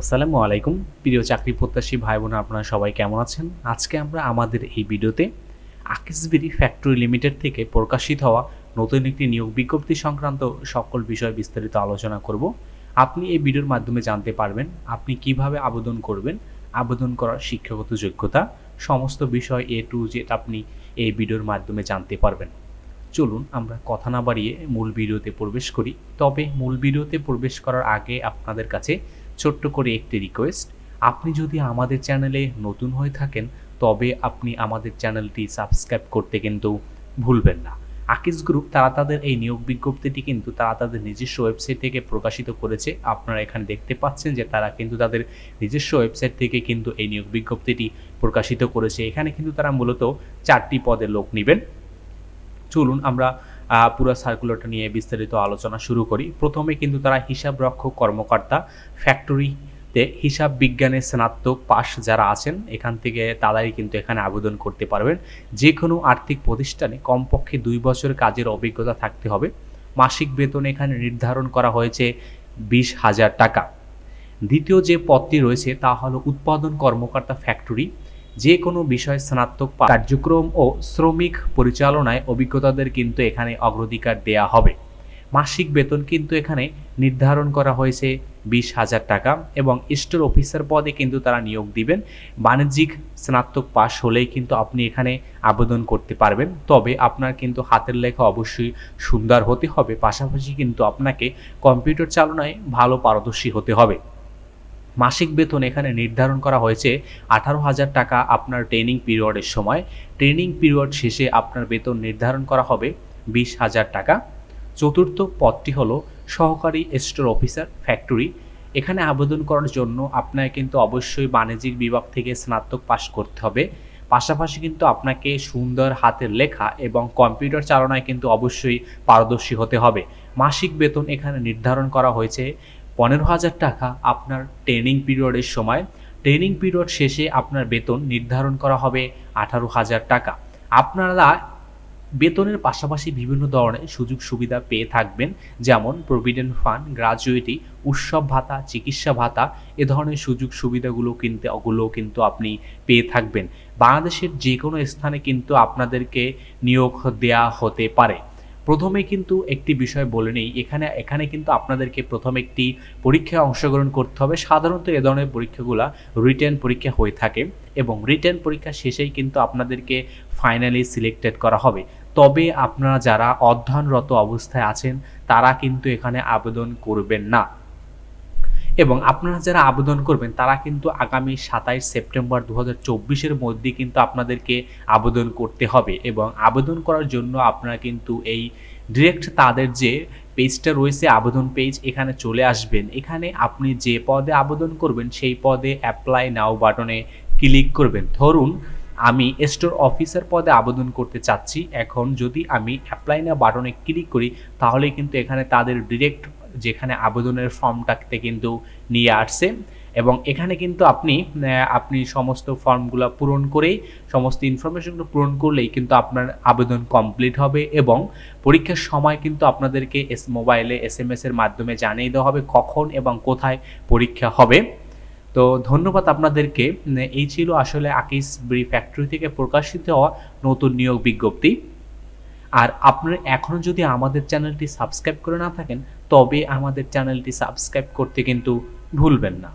আসসালামু আলাইকুম। প্রিয় চাকরি প্রত্যাশী ভাই বোন আপনারা সবাই কেমন আছেন? আজকে আমরা আমাদের এই ভিডিওতে আকিসবিরি ফ্যাক্টরি লিমিটেড থেকে প্রকাশিত হওয়া নতুন একটি নিয়োগ বিজ্ঞপ্তি সংক্রান্ত সকল বিষয় বিস্তারিত আলোচনা করব। আপনি এই ভিডিওর মাধ্যমে জানতে পারবেন আপনি কীভাবে আবেদন করবেন, আবেদন করার শিক্ষাগত যোগ্যতা, সমস্ত বিষয় এ টু জেড আপনি এই ভিডিওর মাধ্যমে জানতে পারবেন। চলুন আমরা কথা না বাড়িয়ে মূল ভিডিওতে প্রবেশ করি। তবে মূল ভিডিওতে প্রবেশ করার আগে আপনাদের কাছে ছোট্ট করে একটি রিকোয়েস্ট আপনি যদি আমাদের চ্যানেলে নতুন হয়ে থাকেন, তবে আপনি আমাদের চ্যানেলটি সাবস্ক্রাইব করতে কিন্তু ভুলবেন না। আকিস গ্রুপ তারা তাদের এই নিয়োগ বিজ্ঞপ্তিটি কিন্তু তারা তাদের নিজস্ব ওয়েবসাইট থেকে প্রকাশিত করেছে। আপনারা এখানে দেখতে পাচ্ছেন যে তারা কিন্তু তাদের নিজস্ব ওয়েবসাইট থেকে কিন্তু এই নিয়োগ বিজ্ঞপ্তিটি প্রকাশিত করেছে। এখানে কিন্তু তারা মূলত চারটি পদে লোক নেবেন। চলুন আমরা পুরো সার্কুলারটা নিয়ে বিস্তারিত আলোচনা শুরু করি। প্রথমে কিন্তু তারা হিসাব রক্ষক কর্মকর্তা ফ্যাক্টরিতে হিসাব বিজ্ঞানে স্নাতক পাস যারা আছেন, এখান থেকে তারাই কিন্তু এখানে আবেদন করতে পারবেন। যে কোনো আর্থিক প্রতিষ্ঠানে কমপক্ষে দুই বছর কাজের অভিজ্ঞতা থাকতে হবে। মাসিক বেতন এখানে নির্ধারণ করা হয়েছে বিশ হাজার টাকা। দ্বিতীয় যে পদটি রয়েছে তা হলো উৎপাদন কর্মকর্তা ফ্যাক্টরি যে কোনো বিষয় স্নাতক কার্যক্রম ও শ্রমিক পরিচালনায় অভিজ্ঞতাদের কিন্তু এখানে অগ্রাধিকার দেয়া হবে। মাসিক বেতন কিন্তু এখানে নির্ধারণ করা হয়েছে বিশ হাজার টাকা এবং স্টোর অফিসার পদে কিন্তু তারা নিয়োগ দিবেন। বাণিজ্যিক স্নাতক পাশ হলেই কিন্তু আপনি এখানে আবেদন করতে পারবেন। তবে আপনার কিন্তু হাতের লেখা অবশ্যই সুন্দর হতে হবে। পাশাপাশি কিন্তু আপনাকে কম্পিউটার চালনায় ভালো পারদর্শী হতে হবে। মাসিক বেতন এখানে নির্ধারণ করা হয়েছে আঠারো হাজার টাকা আপনার ট্রেনিং পিরিয়ডের সময়। ট্রেনিং পিরিয়ড শেষে আপনার বেতন নির্ধারণ করা হবে বিশ হাজার টাকা। চতুর্থ পদটি হলো সহকারী স্টোর অফিসার ফ্যাক্টরি এখানে আবেদন করার জন্য আপনাকে কিন্তু অবশ্যই বাণিজ্যিক বিভাগ থেকে স্নাতক পাশ করতে হবে। পাশাপাশি কিন্তু আপনাকে সুন্দর হাতের লেখা এবং কম্পিউটার চালনায় কিন্তু অবশ্যই পারদর্শী হতে হবে। মাসিক বেতন এখানে নির্ধারণ করা হয়েছে পনেরো হাজার টাকা আপনার ট্রেনিং পিরিয়ডের সময়। ট্রেনিং পিরিয়ড শেষে আপনার বেতন নির্ধারণ করা হবে আঠারো হাজার টাকা। আপনারা বেতনের পাশাপাশি বিভিন্ন ধরনের সুযোগ সুবিধা পেয়ে থাকবেন, যেমন প্রভিডেন্ট ফান্ড গ্রাজুয়েটি উৎসব ভাতা, চিকিৎসা ভাতা, এ ধরনের সুযোগ সুবিধাগুলো কিনতে ওগুলো কিন্তু আপনি পেয়ে থাকবেন। বাংলাদেশের যে কোনো স্থানে কিন্তু আপনাদেরকে নিয়োগ দেয়া হতে পারে। প্রথমে কিন্তু একটি বিষয় বলে নেই। এখানে এখানে কিন্তু আপনাদেরকে প্রথম একটি পরীক্ষায় অংশগ্রহণ করতে হবে। সাধারণত এ ধরনের পরীক্ষাগুলো রিটার্ন পরীক্ষা হয়ে থাকে এবং রিটার্ন পরীক্ষা শেষেই কিন্তু আপনাদেরকে ফাইনালি সিলেক্টেড করা হবে। তবে আপনারা যারা অধ্যয়নরত অবস্থায় আছেন, তারা কিন্তু এখানে আবেদন করবেন না। এবং আপনারা যারা আবেদন করবেন, তারা কিন্তু আগামী সাতাইশ সেপ্টেম্বর দু হাজার মধ্যে কিন্তু আপনাদেরকে আবেদন করতে হবে এবং আবেদন করার জন্য আপনারা কিন্তু এই ডিরেক্ট তাদের যে পেজটা রয়েছে, আবেদন পেজ এখানে চলে আসবেন। এখানে আপনি যে পদে আবেদন করবেন, সেই পদে অ্যাপ্লাই নাও বাটনে ক্লিক করবেন। ধরুন, আমি স্টোর অফিসার পদে আবেদন করতে চাচ্ছি। এখন যদি আমি অ্যাপ্লাই না বাটনে ক্লিক করি, তাহলে কিন্তু এখানে তাদের ডিরেক্ট যেখানে আবেদনের ফর্মটাতে কিন্তু নিয়ে আসছে এবং এখানে কিন্তু আপনি আপনি সমস্ত ফর্মগুলো পূরণ করেই, সমস্ত ইনফরমেশনগুলো পূরণ করলেই কিন্তু আপনার আবেদন কমপ্লিট হবে এবং পরীক্ষার সময় কিন্তু আপনাদেরকে এস, মোবাইলে এস এম এর মাধ্যমে জানিয়ে দেওয়া হবে কখন এবং কোথায় পরীক্ষা হবে। তো ধন্যবাদ আপনাদেরকে। এই ছিল আসলে আকিস ব্রি ফ্যাক্টরি থেকে প্রকাশিত হওয়া নতুন নিয়োগ বিজ্ঞপ্তি। আর আপনার এখনও যদি আমাদের চ্যানেলটি সাবস্ক্রাইব করে না থাকেন তবে আমাদের চ্যানেলটি সাবস্ক্রাইব করতে কিন্তু ভুলবেন না।